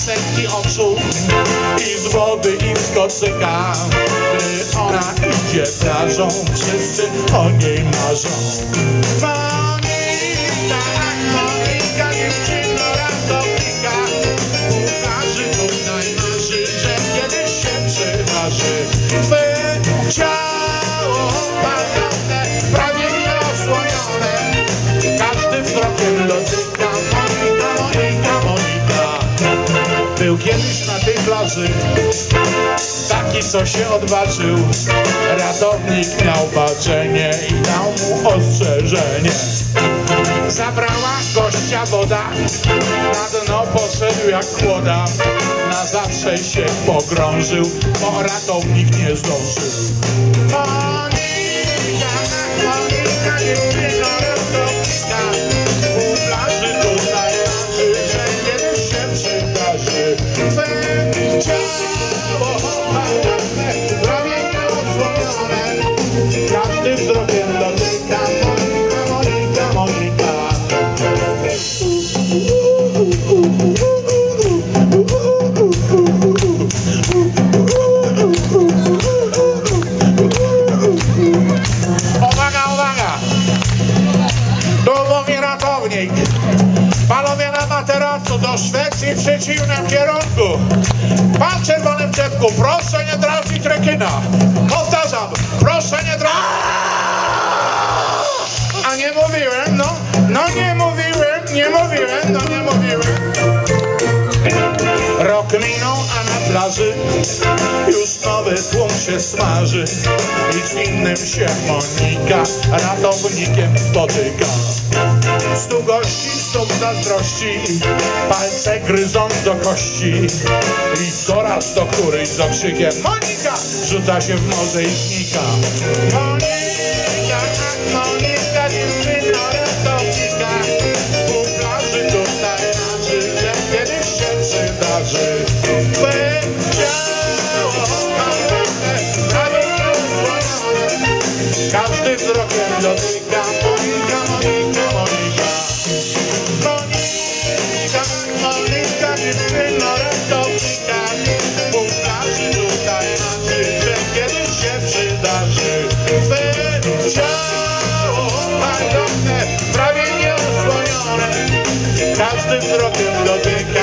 setki oczu i z wody i z kocyka. Gdy ona idzie plażą, wszyscy o niej marzą. Monika, Monika, dziewczyno ratownika, Ukaże tutaj marzy, że kiedyś się przydarzy. Twe ciało Był kiedyś na tej plaży taki, co się odważył. Ratownik miał baczenie i dał mu ostrzeżenie. Zabrała gościa woda, na dno poszedł jak kłoda. Na zawsze się pogrążył, bo ratownik nie zdążył. Szwecji w przeciwnym kierunku. Pan w czerwonym czepku, proszę nie trafić rekina. Powtarzam, proszę nie trafić. A nie mówiłem, no, no nie mówiłem, nie mówiłem, no nie mówiłem. Rok minął, a na plaży już nowy tłum się smaży i z innym się Monika ratownikiem spotyka. Stu gości są zazdrości, palce gryząc do kości i coraz do kury z okrzykiem Monika rzuca się w morze i znika. Monika, Monika, dziewczyno ratownika, u plaży tutaj marzy, że kiedyś się przydarzy. Prawie nieosłonione, każdy wzrokiem dotyka. Monika, marne, prawie nieosłonione, każdy wzrokiem dotyka.